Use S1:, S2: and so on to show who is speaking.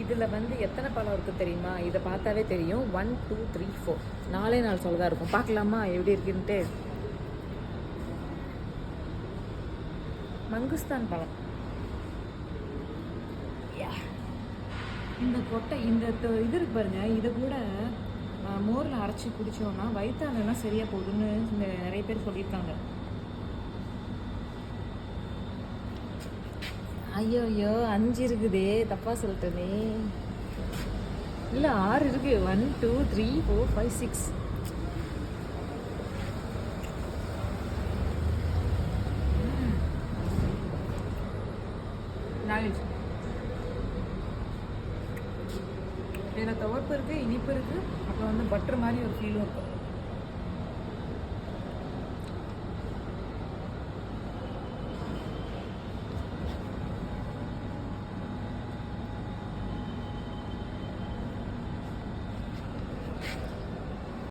S1: இதில் வந்து எத்தனை பழம் இருக்குது தெரியுமா? இதை பார்த்தாவே தெரியும். ஒன் டூ த்ரீ ஃபோர் நாலே நாள் சொல்ல தான் இருக்கும். பார்க்கலாமா? எப்படி இருக்குன்ட்டு? மங்குஸ்தான் பழம். இந்த கொட்டை இந்த இது இருக்கு பாருங்க. இதை கூட மோரில் அரைச்சி குடிச்சோன்னா வயிற்றாலெல்லாம் சரியாக போகுதுன்னு நிறைய பேர் சொல்லியிருக்காங்க. ஐயோ ஐயோ அஞ்சு இருக்குதே. தப்பாக சொல்லிட்டேனே. இல்லை ஆறு இருக்கு. One two three four five six knowledge இதில் துவப்பு இருக்குது இனிப்பு இருக்குது அப்புறம் வந்து பட்டர் மாதிரி ஒரு ஃபீலும் இருக்கும்.